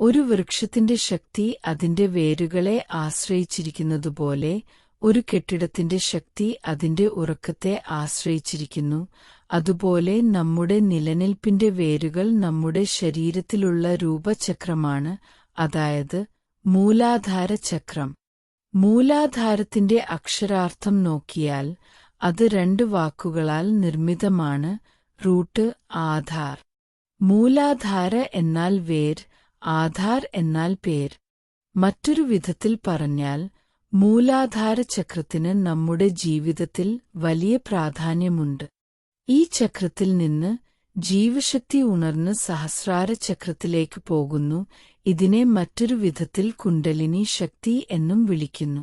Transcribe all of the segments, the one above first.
ഒരു വൃക്ഷത്തിന്റെ ശക്തി അതിന്റെ വേരുകളെ ആശ്രയിച്ചിരിക്കുന്നതുപോലെ ഒരു കെട്ടിടത്തിന്റെ ശക്തി അതിന്റെ ഉറക്കത്തെ ആശ്രയിച്ചിരിക്കുന്നു. അതുപോലെ നമ്മുടെ നിലനിൽപ്പിന്റെ വേരുകൾ നമ്മുടെ ശരീരത്തിലുള്ള രൂപചക്രമാണ് അതായത് മൂലാധാര ചക്രം. മൂലാധാരത്തിന്റെ അക്ഷരാർത്ഥം നോക്കിയാൽ അത് രണ്ട് വാക്കുകളാൽ നിർമ്മിതമാണ് റൂട്ട് ആധാർ. മൂലാധാര എന്നാൽ വേർ ആധാർ എന്നാൽ പേർ. മറ്റൊരു വിധത്തിൽ പറഞ്ഞാൽ മൂലാധാര ചക്രത്തിന് നമ്മുടെ ജീവിതത്തിൽ വലിയ പ്രാധാന്യമുണ്ട്. ഈ ചക്രത്തിൽ നിന്ന് ജീവശക്തി ഉണർന്ന് സഹസ്രാര ചക്രത്തിലേക്ക് പോകുന്നു ഇതിനെ മറ്റൊരു വിധത്തിൽ കുണ്ടലിനി ശക്തി എന്നും വിളിക്കുന്നു.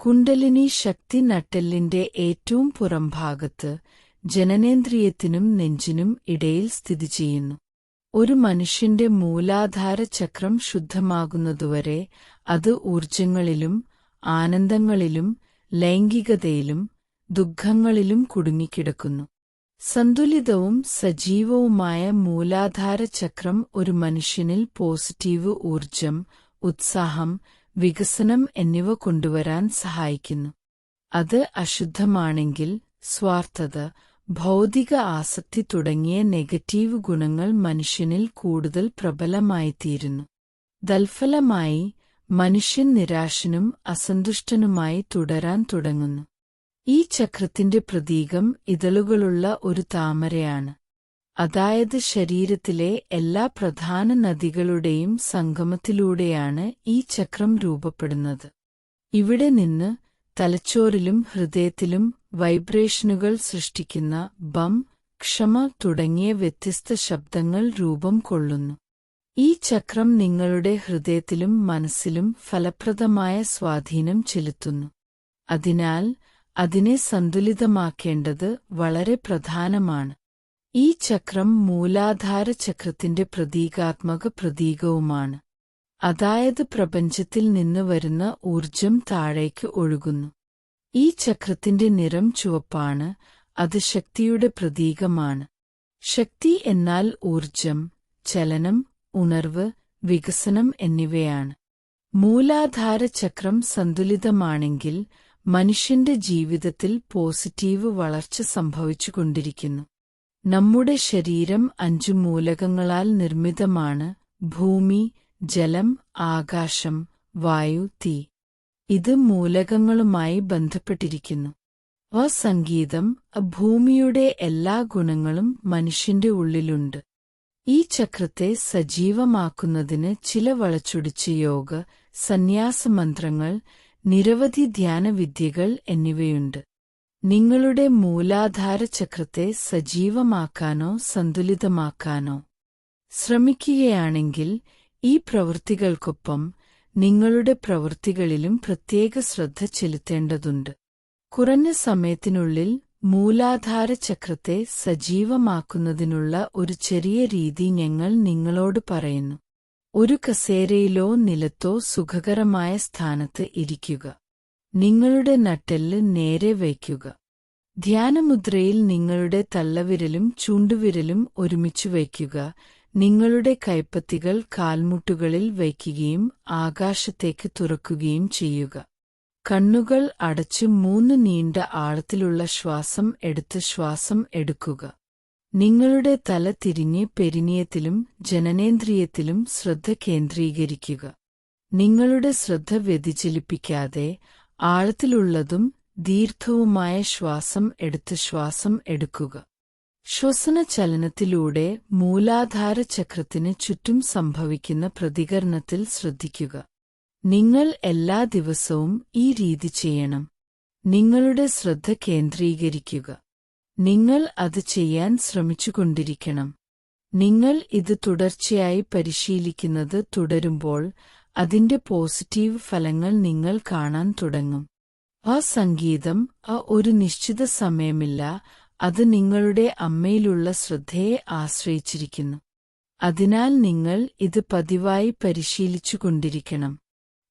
കുണ്ടലിനി ശക്തി നട്ടെല്ലിന്റെ ഏറ്റവും പുറംഭാഗത്ത് ജനനേന്ദ്രിയത്തിനും നെഞ്ചിനും ഇടയിൽ സ്ഥിതി ചെയ്യുന്നു. ഒരു മനുഷ്യന്റെ മൂലാധാര ചക്രം ശുദ്ധമാകുന്നതുവരെ അത് ഊർജങ്ങളിലും ആനന്ദങ്ങളിലും ലൈംഗികതയിലും ദുഃഖങ്ങളിലും കുടുങ്ങിക്കിടക്കുന്നു. സന്തുലിതവും സജീവവുമായ മൂലാധാര ചക്രം ഒരു മനുഷ്യനിൽ പോസിറ്റീവ് ഊർജം ഉത്സാഹം വികസനം എന്നിവ കൊണ്ടുവരാൻ സഹായിക്കുന്നു. അത് അശുദ്ധമാണെങ്കിൽ സ്വാർത്ഥത ഭൗതിക ആസക്തി തുടങ്ങിയ നെഗറ്റീവ് ഗുണങ്ങൾ മനുഷ്യനിൽ കൂടുതൽ പ്രബലമായിത്തീരുന്നു. തൽഫലമായി മനുഷ്യൻ നിരാശനും അസന്തുഷ്ടനുമായി തുടരാൻ തുടങ്ങുന്നു. ഈ ചക്രത്തിന്റെ പ്രതീകം ഇതളുകളുള്ള ഒരു താമരയാണ്. അതായത് ശരീരത്തിലെ എല്ലാ പ്രധാന നദികളുടെയും സംഗമത്തിലൂടെയാണ് ഈ ചക്രം രൂപപ്പെടുന്നത്. ഇവിടെ നിന്ന് തലച്ചോറിലും ഹൃദയത്തിലും വൈബ്രേഷനുകൾ സൃഷ്ടിക്കുന്ന ബം ക്ഷമ തുടങ്ങിയ വ്യത്യസ്ത ശബ്ദങ്ങൾ രൂപം കൊള്ളുന്നു. ഈ ചക്രം നിങ്ങളുടെ ഹൃദയത്തിലും മനസ്സിലും ഫലപ്രദമായ സ്വാധീനം ചെലുത്തുന്നു. അതിനാൽ അതിനെ സന്തുലിതമാക്കേണ്ടത് വളരെ പ്രധാനമാണ്. ഈ ചക്രം മൂലാധാര ചക്രത്തിന്റെ പ്രതീകാത്മക പ്രതീകവുമാണ്. അതായത് പ്രപഞ്ചത്തിൽ നിന്ന് വരുന്ന ഊർജം താഴേക്ക് ഒഴുകുന്നു. ഈ ചക്രത്തിന്റെ നിറം ചുവപ്പാണ് അത് ശക്തിയുടെ പ്രതീകമാണ്. ശക്തി എന്നാൽ ഊർജം ചലനം ഉണർവ് വികസനം എന്നിവയാണ്. മൂലാധാര ചക്രം സന്തുലിതമാണെങ്കിൽ മനുഷ്യന്റെ ജീവിതത്തിൽ പോസിറ്റീവ് വളർച്ച സംഭവിച്ചുകൊണ്ടിരിക്കുന്നു. നമ്മുടെ ശരീരം അഞ്ചു മൂലകങ്ങളാൽ നിർമ്മിതമാണ് ഭൂമി ജലം ആകാശം വായു തീ. ഇത് മൂലകങ്ങളുമായി ബന്ധപ്പെട്ടിരിക്കുന്നു. ആ സംഗീതം ഭൂമിയുടെ എല്ലാ ഗുണങ്ങളും മനുഷ്യന്റെ ഉള്ളിലുണ്ട്. ഈ ചക്രത്തെ സജീവമാക്കുന്നതിന് ചില വളച്ചൊടിച്ച യോഗ സന്യാസമന്ത്രങ്ങൾ നിരവധി ധ്യാനവിദ്യകൾ എന്നിവയുണ്ട്. നിങ്ങളുടെ മൂലാധാര ചക്രത്തെ സജീവമാക്കാനോ സന്തുലിതമാക്കാനോ ശ്രമിക്കുകയാണെങ്കിൽ ഈ പ്രവൃത്തികൾക്കൊപ്പം നിങ്ങളുടെ പ്രവൃത്തികളിലും പ്രത്യേക ശ്രദ്ധ ചെലുത്തേണ്ടതുണ്ട്. കുറഞ്ഞ സമയത്തിനുള്ളിൽ മൂലാധാര ചക്രത്തെ സജീവമാക്കുന്നതിനുള്ള ഒരു ചെറിയ രീതി ഞങ്ങൾ നിങ്ങളോട് പറയുന്നു. ഒരു കസേരയിലോ നിലത്തോ സുഖകരമായ സ്ഥാനത്ത് ഇരിക്കുക. നിങ്ങളുടെ നട്ടെല്ല് നേരെ വയ്ക്കുക. ധ്യാനമുദ്രയിൽ നിങ്ങളുടെ തള്ളവിരലും ചൂണ്ടുവിരലും ഒരുമിച്ചു വയ്ക്കുക. നിങ്ങളുടെ കൈപ്പത്തികൾ കാൽമുട്ടുകളിൽ വയ്ക്കുകയും ആകാശത്തേക്ക് തുറക്കുകയും ചെയ്യുക. കണ്ണുകൾ അടച്ച് മൂന്ന് നീണ്ട ആഴത്തിലുള്ള ശ്വാസം എടുത്ത് ശ്വാസം എടുക്കുക. നിങ്ങളുടെ തല തിരിഞ്ഞ് പെരിനിയത്തിലും ജനനേന്ദ്രിയത്തിലും ശ്രദ്ധ കേന്ദ്രീകരിക്കുക. നിങ്ങളുടെ ശ്രദ്ധ വ്യതിചലിപ്പിക്കാതെ ആഴത്തിലുള്ളതും ദീർഘവുമായ ശ്വാസം എടുത്ത് ശ്വാസം എടുക്കുക. ശ്വസന ചലനത്തിലൂടെ മൂലാധാര ചക്രത്തിന് ചുറ്റും സംഭവിക്കുന്ന പ്രതികരണത്തിൽ ശ്രദ്ധിക്കുക. നിങ്ങൾ എല്ലാ ദിവസവും ഈ രീതി ചെയ്യണം. നിങ്ങളുടെ ശ്രദ്ധ കേന്ദ്രീകരിക്കുക. നിങ്ങൾ അത് ചെയ്യാൻ ശ്രമിച്ചുകൊണ്ടിരിക്കണം. നിങ്ങൾ ഇത് തുടർച്ചയായി പരിശീലിക്കുന്നത് തുടരുമ്പോൾ അതിന്റെ പോസിറ്റീവ് ഫലങ്ങൾ നിങ്ങൾ കാണാൻ തുടങ്ങും. ആ സംഗീതം ആ ഒരു നിശ്ചിത സമയമില്ല അത് നിങ്ങളുടെ അമ്മയിലുള്ള ശ്രദ്ധയെ ആശ്രയിച്ചിരിക്കുന്നു. അതിനാൽ നിങ്ങൾ ഇത് പതിവായി പരിശീലിച്ചുകൊണ്ടിരിക്കണം.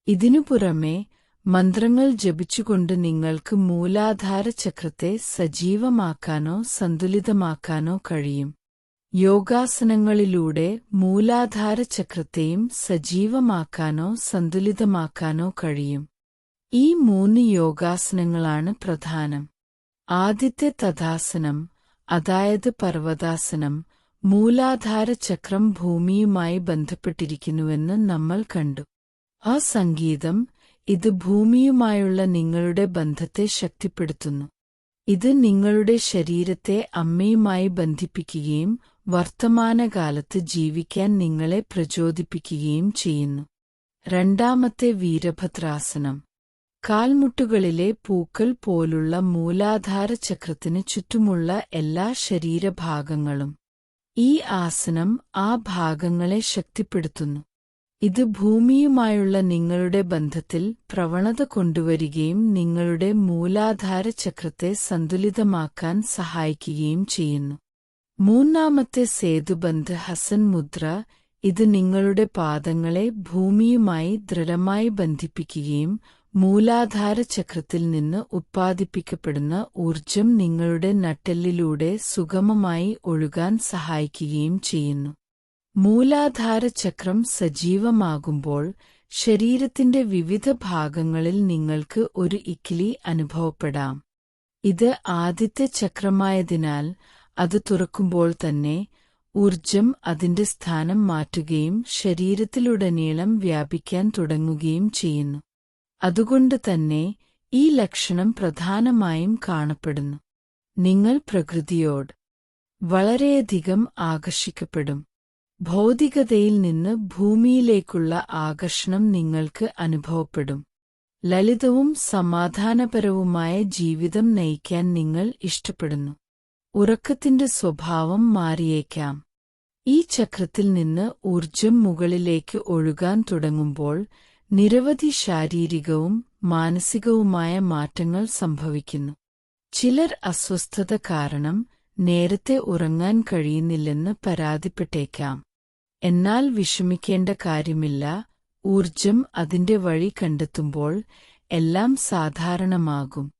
ഇതിനു പുറമെ മന്ത്രങ്ങൾ ജപിച്ചുകൊണ്ട് നിങ്ങൾക്ക് മൂലാധാര ചക്രത്തെ സജീവമാക്കാനോ സന്തുലിതമാക്കാനോ കഴിയും. യോഗാസനങ്ങളിലൂടെ മൂലാധാര ചക്രത്തെയും സജീവമാക്കാനോ സന്തുലിതമാക്കാനോ കഴിയും. ഈ മൂന്ന് യോഗാസനങ്ങളാണ് പ്രധാനം. ആദ്യത്തെ തഥാസനം അതായത് പർവതാസനം മൂലാധാര ചക്രം ഭൂമിയുമായി ബന്ധപ്പെട്ടിരിക്കുന്നുവെന്ന് നമ്മൾ കണ്ടു. ആ സംഗീതം ഇത് ഭൂമിയുമായുള്ള നിങ്ങളുടെ ബന്ധത്തെ ശക്തിപ്പെടുത്തുന്നു. ഇത് നിങ്ങളുടെ ശരീരത്തെ അമ്മയുമായി ബന്ധിപ്പിക്കുകയും വർത്തമാനകാലത്ത് ജീവിക്കാൻ നിങ്ങളെ പ്രചോദിപ്പിക്കുകയും ചെയ്യുന്നു. രണ്ടാമത്തെ വീരഭദ്രാസനം. കാൽമുട്ടുകളിലെ പൂക്കൾ പോലുള്ള മൂലാധാര ചക്രത്തിന് ചുറ്റുമുള്ള എല്ലാ ശരീരഭാഗങ്ങളും ഈ ആസനം ആ ഭാഗങ്ങളെ ശക്തിപ്പെടുത്തുന്നു. ഇത് ഭൂമിയുമായുള്ള നിങ്ങളുടെ ബന്ധത്തിൽ പ്രവണത കൊണ്ടുവരികയും നിങ്ങളുടെ മൂലാധാര ചക്രത്തെ സന്തുലിതമാക്കാൻ സഹായിക്കുകയും ചെയ്യുന്നു. മൂന്നാമത്തെ സേതുബന്ധ് ഹസൻ മുദ്ര ഇത് നിങ്ങളുടെ പാദങ്ങളെ ഭൂമിയുമായി ദൃഢമായി ബന്ധിപ്പിക്കുകയും മൂലാധാര ചക്രത്തിൽ നിന്ന് ഉത്പാദിപ്പിക്കപ്പെടുന്ന ഊർജം നിങ്ങളുടെ നട്ടെല്ലിലൂടെ സുഗമമായി ഒഴുകാൻ സഹായിക്കുകയും ചെയ്യുന്നു. മൂലാധാര ചക്രം സജീവമാകുമ്പോൾ ശരീരത്തിന്റെ വിവിധ ഭാഗങ്ങളിൽ നിങ്ങൾക്ക് ഒരു ഇക്കിലി അനുഭവപ്പെടാം. ഇത് ആദ്യത്തെ ചക്രമായതിനാൽ അത് തുറക്കുമ്പോൾ തന്നെ ഊർജം അതിന്റെ സ്ഥാനം മാറ്റുകയും ശരീരത്തിലുടനീളം വ്യാപിക്കാൻ തുടങ്ങുകയും ചെയ്യുന്നു. അതുകൊണ്ട് തന്നെ ഈ ലക്ഷണം പ്രധാനമായും കാണപ്പെടുന്നു. നിങ്ങൾ പ്രകൃതിയോട് വളരെയധികം ആകർഷിക്കപ്പെടും. ഭൗതികതയിൽ നിന്ന് ഭൂമിയിലേക്കുള്ള ആകർഷണം നിങ്ങൾക്ക് അനുഭവപ്പെടും. ലളിതവും സമാധാനപരവുമായ ജീവിതം നയിക്കാൻ നിങ്ങൾ ഇഷ്ടപ്പെടുന്നു. ഉറക്കത്തിന്റെ സ്വഭാവം മാറിയേക്കാം. ഈ ചക്രത്തിൽ നിന്ന് ഊർജം മുകളിലേക്ക് ഒഴുകാൻ തുടങ്ങുമ്പോൾ നിരവധി ശാരീരികവും മാനസികവുമായ മാറ്റങ്ങൾ സംഭവിക്കുന്നു. ചിലർ അസ്വസ്ഥത കാരണം നേരത്തെ ഉറങ്ങാൻ കഴിയുന്നില്ലെന്ന് പരാതിപ്പെട്ടേക്കാം. എന്നാൽ വിഷമിക്കേണ്ട കാര്യമില്ല ഊർജം അതിന്റെ വഴി കണ്ടെത്തുമ്പോൾ എല്ലാം സാധാരണമാകും.